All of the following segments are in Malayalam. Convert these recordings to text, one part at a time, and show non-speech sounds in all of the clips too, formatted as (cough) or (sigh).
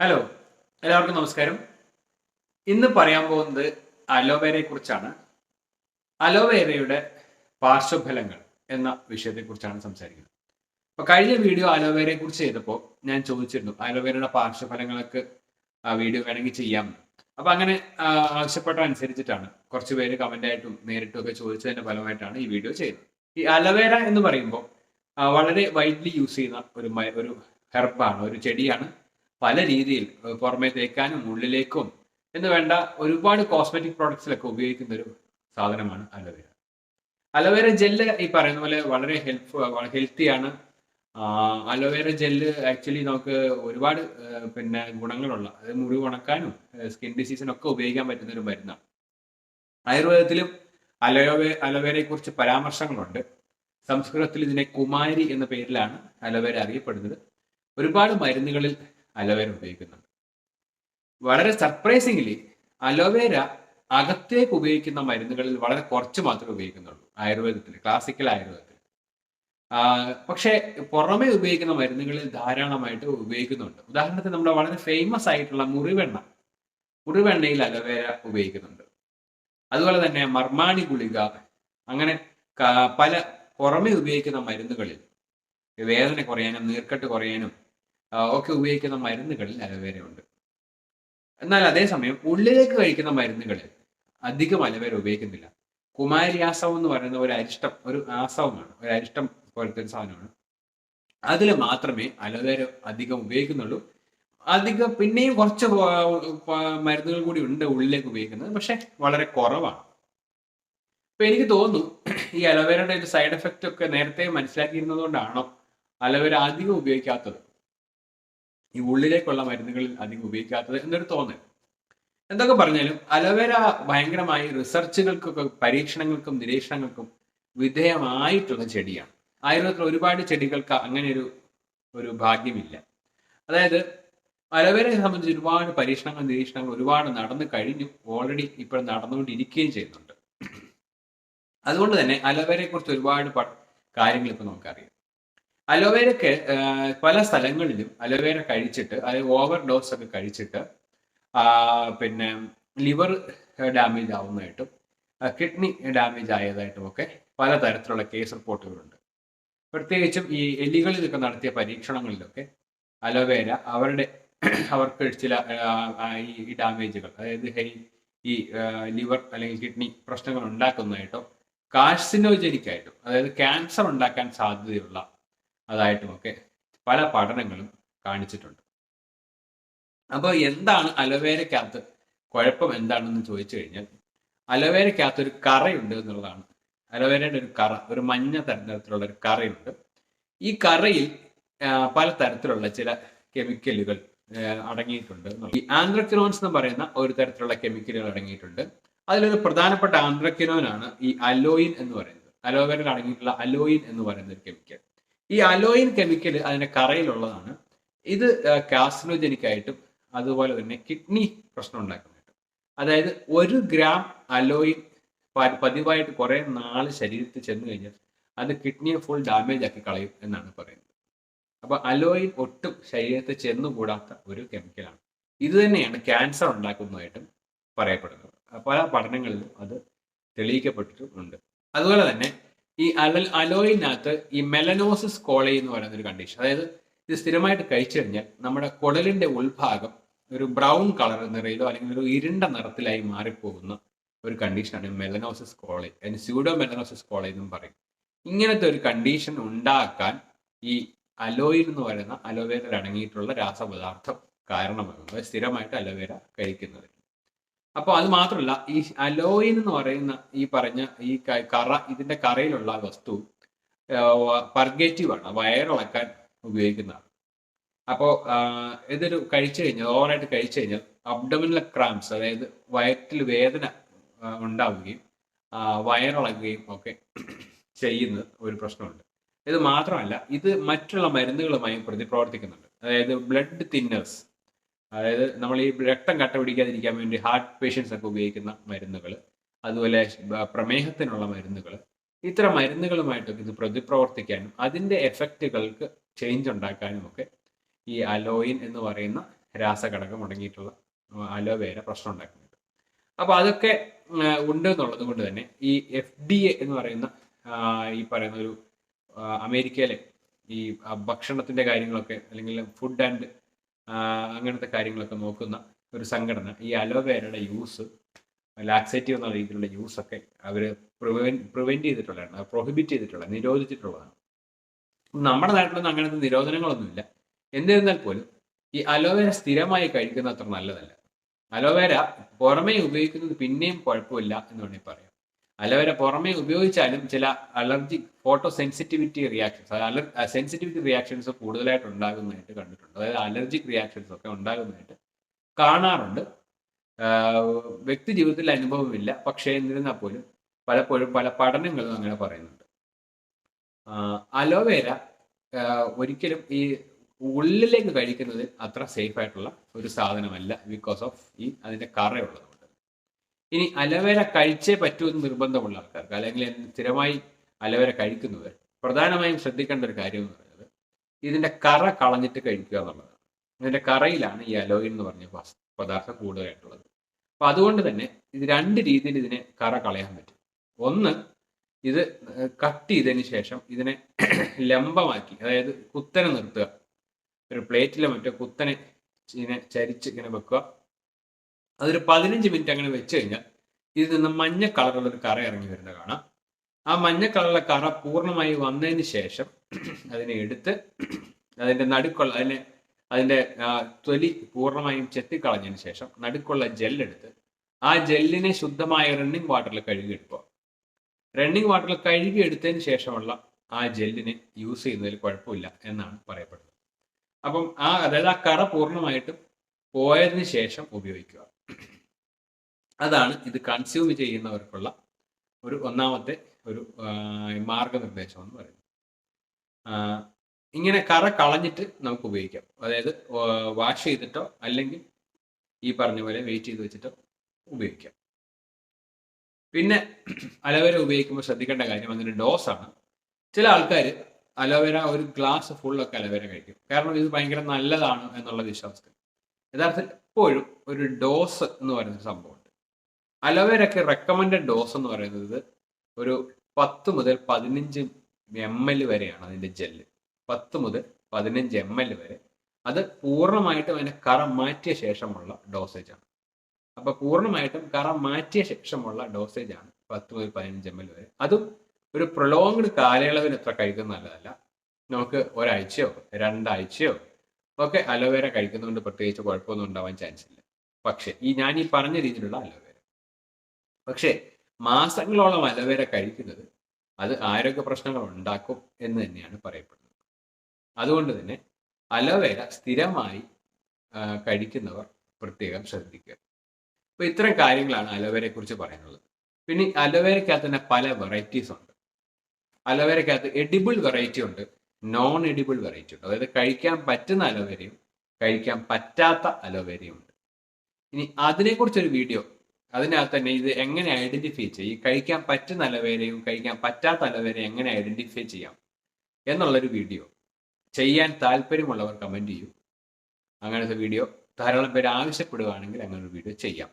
ഹലോ എല്ലാവർക്കും നമസ്കാരം. ഇന്ന് പറയാൻ പോകുന്നത് അലോവേരയെ കുറിച്ചാണ്. അലോവേരയുടെ പാർശ്വഫലങ്ങൾ എന്ന വിഷയത്തെക്കുറിച്ചാണ് സംസാരിക്കുന്നത്. അപ്പൊ കഴിഞ്ഞ വീഡിയോ അലോവേരയെ കുറിച്ച് ചെയ്തപ്പോൾ ഞാൻ ചോദിച്ചിരുന്നു അലോവേരയുടെ പാർശ്വഫലങ്ങളൊക്കെ ആ വീഡിയോ വേണമെങ്കിൽ ചെയ്യാം. അപ്പൊ അങ്ങനെ ആവശ്യപ്പെട്ട അനുസരിച്ചിട്ടാണ് കുറച്ച് പേര് കമന്റ് ആയിട്ടും നേരിട്ടും ഒക്കെ ചോദിച്ചതിന്റെ ഫലമായിട്ടാണ് ഈ വീഡിയോ ചെയ്തത്. ഈ അലോവേര എന്ന് പറയുമ്പോൾ വളരെ വൈഡ്ലി യൂസ് ചെയ്യുന്ന ഒരു ഒരു ഹെർബാണ് ഒരു ചെടിയാണ്. പല രീതിയിൽ പുറമേ തേക്കാനും ഉള്ളിലേക്കും എന്ന് വേണ്ട ഒരുപാട് കോസ്മെറ്റിക് പ്രോഡക്ട്സിലൊക്കെ ഉപയോഗിക്കുന്ന ഒരു സാധനമാണ് അലോവേര അലോവേര ജെല്ല് ഈ പറയുന്ന പോലെ വളരെ ഹെൽപ്പ് ഹെൽത്തിയാണ് അലോവേര ജെല്ല് ആക്ച്വലി നമുക്ക് ഒരുപാട് പിന്നെ ഗുണങ്ങളുള്ള അതായത് മുറിവ് ഉണക്കാനും സ്കിൻ ഡിസീസിനൊക്കെ ഉപയോഗിക്കാൻ പറ്റുന്ന ഒരു മരുന്നാണ്. ആയുർവേദത്തിലും അലോവേ അലോവേരയെ കുറിച്ച് പരാമർശങ്ങളുണ്ട്. സംസ്കൃതത്തിൽ ഇതിനെ കുമാരി എന്ന പേരിലാണ് അലോവേര അറിയപ്പെടുന്നത്. ഒരുപാട് മരുന്നുകളിൽ അലോവേര ഉപയോഗിക്കുന്നുണ്ട്. വളരെ സർപ്രൈസിംഗ്ലി അലോവേര അകത്തേക്ക് ഉപയോഗിക്കുന്ന മരുന്നുകളിൽ വളരെ കുറച്ച് മാത്രമേ ഉപയോഗിക്കുന്നുള്ളൂ. ആയുർവേദത്തിൽ ക്ലാസിക്കൽ ആയുർവേദത്തിൽ പക്ഷേ പുറമേ ഉപയോഗിക്കുന്ന മരുന്നുകളിൽ ധാരാളമായിട്ട് ഉപയോഗിക്കുന്നുണ്ട്. ഉദാഹരണത്തിന് നമ്മുടെ വളരെ ഫേമസ് ആയിട്ടുള്ള മുറിവെണ്ണ. മുറിവെണ്ണയിൽ അലോവേര ഉപയോഗിക്കുന്നുണ്ട്. അതുപോലെ തന്നെ മർമാണി ഗുളിക അങ്ങനെ പല പുറമെ ഉപയോഗിക്കുന്ന മരുന്നുകളിൽ വേദന കുറയാനും നീർക്കെട്ട് കുറയാനും ഒക്കെ ഉപയോഗിക്കുന്ന മരുന്നുകളിൽ അലോവേര ഉണ്ട് എന്നാൽ അതേസമയം ഉള്ളിലേക്ക് കഴിക്കുന്ന മരുന്നുകളിൽ അധികം അലോവേര ഉപയോഗിക്കുന്നില്ല. കുമാരി ആസവം എന്ന് പറയുന്ന ഒരു അരിഷ്ടം ഒരു ആസവമാണ് ഒരു അരിഷ്ടം പോലത്തെ ഒരു സാധനമാണ്. അതിൽ മാത്രമേ അലവേര അധികം ഉപയോഗിക്കുന്നുള്ളൂ. അധികം പിന്നെയും കുറച്ച് മരുന്നുകൾ കൂടി ഉണ്ട് ഉള്ളിലേക്ക് ഉപയോഗിക്കുന്നത് പക്ഷെ വളരെ കുറവാണ്. അപ്പൊ എനിക്ക് തോന്നുന്നു ഈ അലോവേരയുടെ ഒരു സൈഡ് എഫക്റ്റ് ഒക്കെ നേരത്തെ മനസ്സിലാക്കിയിരുന്നതുകൊണ്ടാണോ അലോവേര അധികം ഉപയോഗിക്കാത്തത്? ഈ ഉള്ളിലേക്കുള്ള മരുന്നുകളിൽ അധികം ഉപയോഗിക്കാത്തത് എന്നൊരു തോന്നൽ. എന്തൊക്കെ പറഞ്ഞാലും അലോവേര ഭയങ്കരമായി റിസർച്ചുകൾക്കൊക്കെ പരീക്ഷണങ്ങൾക്കും നിരീക്ഷണങ്ങൾക്കും വിധേയമായിട്ടുള്ള ചെടിയാണ്. ആയുർവേദത്തിൽ ഒരുപാട് ചെടികൾക്ക് അങ്ങനെ ഒരു ഒരു ഭാഗ്യമില്ല. അതായത് അലവേരയെ സംബന്ധിച്ച് ഒരുപാട് പരീക്ഷണങ്ങൾ നിരീക്ഷണങ്ങൾ ഒരുപാട് നടന്നു കഴിഞ്ഞു. ഓൾറെഡി ഇപ്പോൾ നടന്നുകൊണ്ടിരിക്കുകയും ചെയ്യുന്നുണ്ട്. അതുകൊണ്ട് തന്നെ അലോവേരയെ കുറിച്ച് ഒരുപാട് കാര്യങ്ങൾ ഇപ്പൊ നമുക്കറിയാം. അലോവേരക്ക് ആഹ്, പല സ്ഥലങ്ങളിലും അലോവേര കഴിച്ചിട്ട് അതായത് ഓവർ ഡോസ് ഒക്കെ കഴിച്ചിട്ട് പിന്നെ ലിവർ ഡാമേജ് ആവുന്നതായിട്ടും കിഡ്നി ഡാമേജ് ആയതായിട്ടും ഒക്കെ പലതരത്തിലുള്ള കേസ് റിപ്പോർട്ടുകളുണ്ട്. പ്രത്യേകിച്ചും ഈ എലികളിലൊക്കെ നടത്തിയ പരീക്ഷണങ്ങളിലൊക്കെ അലോവേര അവരുടെ അവർക്ക് ചില ഈ ഡാമേജുകൾ അതായത് ഈ ലിവർ അല്ലെങ്കിൽ കിഡ്നി പ്രശ്നങ്ങൾ ഉണ്ടാക്കുന്നതായിട്ടോ കാർസിനോജനിക് ആയിട്ടും അതായത് ക്യാൻസർ ഉണ്ടാക്കാൻ സാധ്യതയുള്ള അതായിട്ടുമൊക്കെ പല പഠനങ്ങളും കാണിച്ചിട്ടുണ്ട്. അപ്പോൾ എന്താണ് അലോവേരക്കകത്ത് കുഴപ്പം എന്താണെന്ന് ചോദിച്ചു കഴിഞ്ഞാൽ അലോവേരക്കകത്ത് ഒരു കറയുണ്ട് എന്നുള്ളതാണ്. അലോവേരയുടെ ഒരു കറ ഒരു മഞ്ഞ തരത്തിലുള്ള ഒരു കറയുണ്ട്. ഈ കറയിൽ പല തരത്തിലുള്ള ചില കെമിക്കലുകൾ അടങ്ങിയിട്ടുണ്ട്. ഈ ആന്ത്രക്സിനോൺസ് എന്ന് പറയുന്ന ഒരു തരത്തിലുള്ള കെമിക്കലുകൾ അടങ്ങിയിട്ടുണ്ട്. അതിലൊരു പ്രധാനപ്പെട്ട ആന്ത്രക്സിനോനാണ് ഈ അലോയിൻ എന്ന് പറയുന്നത്. അലോവേരയിൽ അടങ്ങിയിട്ടുള്ള അലോയിൻ എന്ന് പറയുന്ന ഒരു കെമിക്കൽ. ഈ അലോയിൻ കെമിക്കൽ അതിന്റെ കറയിലുള്ളതാണ്. ഇത് കാസിനോജനിക് ആയിട്ടും അതുപോലെ തന്നെ കിഡ്നി പ്രശ്നം ഉണ്ടാക്കുന്നുണ്ട് അതായത് ഒരു ഗ്രാം അലോയിൻ പതിവായിട്ട് കുറെ നാൾ ശരീരത്തിൽ ചെന്ന് കഴിഞ്ഞാൽ അത് കിഡ്നിയെ ഫുൾ ഡാമേജ് ആക്കി കളയും എന്നാണ് പറയുന്നത്. അപ്പോൾ അലോയിൻ ഒട്ടും ശരീരത്തിൽ ചെന്നുകൂടാത്ത ഒരു കെമിക്കലാണ്. ഇത് തന്നെയാണ് ക്യാൻസർ ഉണ്ടാക്കുന്നതായിട്ടും പറയപ്പെടുന്നത്. പല പഠനങ്ങളിലും അത് തെളിയിക്കപ്പെട്ടിട്ടുമുണ്ട്. അതുപോലെ തന്നെ ഈ അല അലോയിനകത്ത് ഈ മെലനോസിസ് കോളി എന്ന് പറയുന്ന ഒരു കണ്ടീഷൻ അതായത് ഇത് സ്ഥിരമായിട്ട് കഴിച്ചു കഴിഞ്ഞാൽ നമ്മുടെ കുടലിന്റെ ഉൾഭാഗം ഒരു ബ്രൗൺ കളർ നിറയിലോ അല്ലെങ്കിൽ ഒരു ഇരുണ്ട നിറത്തിലായി മാറിപ്പോകുന്ന ഒരു കണ്ടീഷനാണ് മെലനോസിസ് കോളി അതിന് സ്യൂഡോ മെലനോസിസ് കോളി എന്നും പറയും. ഇങ്ങനത്തെ ഒരു കണ്ടീഷൻ ഉണ്ടാക്കാൻ ഈ അലോയിൻ എന്ന് പറയുന്ന അലോവേരയിൽ അടങ്ങിയിട്ടുള്ള രാസപദാർത്ഥം കാരണമാകുന്നത് സ്ഥിരമായിട്ട് അലോവേര കഴിക്കുന്നത് അപ്പോൾ അത് മാത്രമല്ല ഈ അലോയിൻ എന്ന് പറയുന്ന ഈ പറഞ്ഞ ഈ കറ ഇതിന്റെ കറയിലുള്ള വസ്തു പർഗേറ്റീവ് ആണ് വയറിളക്കാൻ ഉപയോഗിക്കുന്നതാണ്. അപ്പോൾ ഇതൊരു കഴിച്ചു കഴിഞ്ഞാൽ ഓവറായിട്ട് കഴിച്ചു കഴിഞ്ഞാൽ അബ്ഡമിനൽ ക്രാംസ് അതായത് വയറ്റിൽ വേദന ഉണ്ടാവുകയും വയറിളകുകയും ഒക്കെ ചെയ്യുന്ന ഒരു പ്രശ്നമുണ്ട്. ഇത് മാത്രമല്ല ഇത് മറ്റുള്ള മരുന്നുകളുമായി പ്രതിപ്രവർത്തിക്കുന്നുണ്ട് അതായത് ബ്ലഡ് തിന്നേഴ്സ് അതായത് നമ്മൾ ഈ രക്തം കട്ട പിടിക്കാതിരിക്കാൻ വേണ്ടി ഹാർട്ട് പേഷ്യൻസ് ഒക്കെ ഉപയോഗിക്കുന്ന മരുന്നുകൾ അതുപോലെ പ്രമേഹത്തിനുള്ള മരുന്നുകൾ. ഇത്തരം മരുന്നുകളുമായിട്ടൊക്കെ ഇത് പ്രതിപ്രവർത്തിക്കാനും അതിന്റെ എഫക്റ്റുകൾക്ക് ചേഞ്ച് ഉണ്ടാക്കാനും ഒക്കെ ഈ അലോയിൻ എന്ന് പറയുന്ന രാസഘടകം അടങ്ങിയിട്ടുള്ള അലോവേര പ്രശ്നം ഉണ്ടാക്കുന്നുണ്ട്. അപ്പൊ അതൊക്കെ ഉണ്ട് എന്നുള്ളത് കൊണ്ട് തന്നെ ഈ എഫ് ഡി എ എന്ന് പറയുന്ന ഈ പറയുന്ന ഒരു അമേരിക്കയിലെ ഈ ഭക്ഷണത്തിന്റെ കാര്യങ്ങളൊക്കെ അല്ലെങ്കിൽ ഫുഡ് ആൻഡ് അങ്ങനത്തെ കാര്യങ്ങളൊക്കെ നോക്കുന്ന ഒരു സംഘടന. ഈ അലോവേരയുടെ യൂസ് ലാക്സേറ്റീവ് എന്ന രീതിയിലുള്ള യൂസൊക്കെ അവർ പ്രിവെൻ പ്രിവെന്റ് ചെയ്തിട്ടുള്ളതാണ്. പ്രൊഹിബിറ്റ് ചെയ്തിട്ടുള്ള നിരോധിച്ചിട്ടുള്ളതാണ്. നമ്മുടെ നാട്ടിലൊന്നും അങ്ങനത്തെ നിരോധനങ്ങളൊന്നുമില്ല. എന്നിരുന്നാൽ പോലും ഈ അലോവേര സ്ഥിരമായി കഴിക്കുന്നത് അത്ര നല്ലതല്ല. അലോവേര പുറമേ ഉപയോഗിക്കുന്നത് പിന്നെയും കുഴപ്പമില്ല എന്ന് വേണമെങ്കിൽ പറയാം. അലോവേര പുറമേ ഉപയോഗിച്ചാലും ചില അലർജി ഫോട്ടോ സെൻസിറ്റിവിറ്റി റിയാക്ഷൻസ് അലർ സെൻസിറ്റിവിറ്റി റിയാക്ഷൻസ് കൂടുതലായിട്ട് ഉണ്ടാകുന്നതായിട്ട് കണ്ടിട്ടുണ്ട്. അതായത് അലർജിക് റിയാക്ഷൻസ് ഒക്കെ ഉണ്ടാകുന്നതായിട്ട് കാണാറുണ്ട്. വ്യക്തി ജീവിതത്തിൽ അനുഭവമില്ല. പക്ഷേ എന്നിരുന്നാൽ പോലും പലപ്പോഴും പല പഠനങ്ങളും അങ്ങനെ പറയുന്നുണ്ട്. അലോവേര ഒരിക്കലും ഈ ഉള്ളിലേക്ക് കഴിക്കുന്നത് അത്ര സേഫ് ആയിട്ടുള്ള ഒരു സാധനമല്ല ബിക്കോസ് ഓഫ് ഈ അതിന്റെ കറയുള്ളതുകൊണ്ട് ഇനി അലവേര കഴിച്ചേ പറ്റൂ എന്ന് നിർബന്ധമുള്ള ആൾക്കാർക്ക് അല്ലെങ്കിൽ സ്ഥിരമായി അലവേര കഴിക്കുന്നവർ പ്രധാനമായും ശ്രദ്ധിക്കേണ്ട ഒരു കാര്യം എന്ന് പറയുന്നത് ഇതിന്റെ കറ കളഞ്ഞിട്ട് കഴിക്കുക എന്നുള്ളതാണ്. ഇതിന്റെ കറയിലാണ് ഈ അലോയിൻ എന്ന് പറഞ്ഞ പദാർത്ഥം കൂടുതലായിട്ടുള്ളത്. അപ്പൊ അതുകൊണ്ട് തന്നെ ഇത് രണ്ട് രീതിയിൽ ഇതിനെ കറ കളയാൻ പറ്റും. ഒന്ന് ഇത് കട്ട് ചെയ്തതിന് ശേഷം ഇതിനെ (clears throat) ലംബമാക്കി അതായത് കുത്തനെ നിർത്തുക. ഒരു പ്ലേറ്റിലോ മറ്റോ കുത്തനെ ഇതിനെ ചരിച്ച് ഇങ്ങനെ വെക്കുക. അതൊരു പതിനഞ്ച് മിനിറ്റ് അങ്ങനെ വെച്ച് കഴിഞ്ഞാൽ ഇതിൽ നിന്ന് മഞ്ഞ കളറുള്ള ഒരു കറ ഇറങ്ങി വരുന്നത് കാണാം. ആ മഞ്ഞ കളറുള്ള കറ പൂർണമായി വന്നതിന് ശേഷം (clears throat) അതിനെ എടുത്ത് (clears throat) അതിന്റെ നടുക്കുള്ള അതിനെ അതിന്റെ തൊലി പൂർണമായും ചെത്തിക്കളഞ്ഞതിന് ശേഷം നടുക്കുള്ള ജെല്ലെടുത്ത് ആ ജെല്ലിനെ ശുദ്ധമായ റണ്ണിങ് വാട്ടറിൽ കഴുകിയെടുക്കുക റണ്ണിങ് വാട്ടറിൽ കഴുകി എടുത്തതിന് ശേഷമുള്ള ആ ജെല്ലിനെ യൂസ് ചെയ്യുന്നതിൽ കുഴപ്പമില്ല എന്നാണ് പറയപ്പെടുന്നത്. അപ്പം ആ അതായത് ആ കറ പൂർണമായിട്ടും പോയതിന് ശേഷം ഉപയോഗിക്കുക. അതാണ് ഇത് കൺസ്യൂം ചെയ്യുന്നവർക്കുള്ള ഒരു ഒന്നാമത്തെ ഒരു മാർഗനിർദ്ദേശം എന്ന് പറയുന്നത്. ഇങ്ങനെ കറ കളഞ്ഞിട്ട് നമുക്ക് ഉപയോഗിക്കാം. അതായത് വാഷ് ചെയ്തിട്ടോ അല്ലെങ്കിൽ ഈ പറഞ്ഞ പോലെ വെയിറ്റ് ചെയ്ത് വെച്ചിട്ടോ ഉപയോഗിക്കാം. പിന്നെ അലോവേര ഉപയോഗിക്കുമ്പോൾ ശ്രദ്ധിക്കേണ്ട കാര്യം അങ്ങനെ ഡോസാണ് ചില ആൾക്കാർ അലോവേര ഒരു ഗ്ലാസ് ഫുള്ളൊക്കെ അലോവേര കഴിക്കും. കാരണം ഇത് ഭയങ്കര നല്ലതാണ് എന്നുള്ള വിശ്വാസത്തിൽ. യഥാർത്ഥത്തിൽ എപ്പോഴും ഒരു ഡോസ് എന്ന് പറയുന്ന സംഭവമുണ്ട്. അലോവേരയ്ക്ക് റെക്കമെൻഡ് ഡോസ് എന്ന് പറയുന്നത് ഒരു പത്ത് മുതൽ പതിനഞ്ച് എം എൽ വരെയാണ് അതിന്റെ ജെല്ല് പത്ത് മുതൽ പതിനഞ്ച് എം എൽ വരെ. അത് പൂർണമായിട്ടും അതിനെ കറ മാറ്റിയ ശേഷമുള്ള ഡോസേജ് ആണ്. അപ്പൊ പൂർണമായിട്ടും കറ മാറ്റിയ ശേഷമുള്ള ഡോസേജ് ആണ് പത്ത് മുതൽ പതിനഞ്ച് എം എൽ വരെ. അതും ഒരു പ്രൊലോങ്ഡ് കാലയളവിൽ എത്ര കഴിക്കുന്നത് നല്ലതല്ല നമുക്ക് ഒരാഴ്ചയോ രണ്ടാഴ്ചയോ ഒക്കെ അലോവേര കഴിക്കുന്നതുകൊണ്ട് പ്രത്യേകിച്ച് കുഴപ്പമൊന്നും ഉണ്ടാവാൻ ചാൻസ് ഇല്ല. പക്ഷെ ഈ ഞാൻ ഈ പറഞ്ഞ രീതിയിലുള്ള അലോവേര. പക്ഷേ മാസങ്ങളോളം അലോവേര കഴിക്കുന്നത് അത് ആരോഗ്യ പ്രശ്നങ്ങൾ ഉണ്ടാക്കും എന്ന് തന്നെയാണ് പറയപ്പെടുന്നത്. അതുകൊണ്ട് തന്നെ അലോവേര സ്ഥിരമായി കഴിക്കുന്നവർ പ്രത്യേകം ശ്രദ്ധിക്കുക. അപ്പൊ ഇത്തരം കാര്യങ്ങളാണ് അലോവേരയെ കുറിച്ച് പറയാനുള്ളത്. പിന്നെ അലോവേരയ്ക്കകത്ത് തന്നെ പല വെറൈറ്റീസ് ഉണ്ട്. അലോവേരയ്ക്കകത്ത് എഡിബിൾ വെറൈറ്റി ഉണ്ട്. നോൺ എഡിബിൾ വെറൈറ്റി ഉണ്ട്. അതായത് കഴിക്കാൻ പറ്റുന്ന അലോവേരയും കഴിക്കാൻ പറ്റാത്ത അലോവേരയും ഉണ്ട്. ഇനി അതിനെക്കുറിച്ചൊരു വീഡിയോ അതിനകത്ത് തന്നെ ഇത് എങ്ങനെ ഐഡന്റിഫൈ ചെയ്യും? കഴിക്കാൻ പറ്റുന്ന അലവേരയും കഴിക്കാൻ പറ്റാത്ത അലവേരയും എങ്ങനെ ഐഡന്റിഫൈ ചെയ്യാം? എന്നുള്ളൊരു വീഡിയോ ചെയ്യാൻ താല്പര്യമുള്ളവർ കമന്റ് ചെയ്യൂ. അങ്ങനത്തെ വീഡിയോ ധാരാളം പേര് ആവശ്യപ്പെടുകയാണെങ്കിൽ അങ്ങനെ ഒരു വീഡിയോ ചെയ്യാം.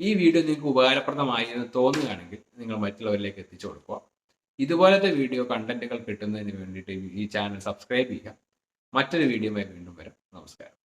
ഈ വീഡിയോ നിങ്ങൾക്ക് ഉപകാരപ്രദമായി എന്ന് തോന്നുകയാണെങ്കിൽ നിങ്ങൾ മറ്റുള്ളവരിലേക്ക് എത്തിച്ചു കൊടുക്കുക. ഇതുപോലത്തെ വീഡിയോ കണ്ടന്റുകൾ കിട്ടുന്നതിന് വേണ്ടിയിട്ട് ഈ ചാനൽ സബ്സ്ക്രൈബ് ചെയ്യുക. മറ്റൊരു വീഡിയോയുമായി വീണ്ടും വരാം. നമസ്കാരം.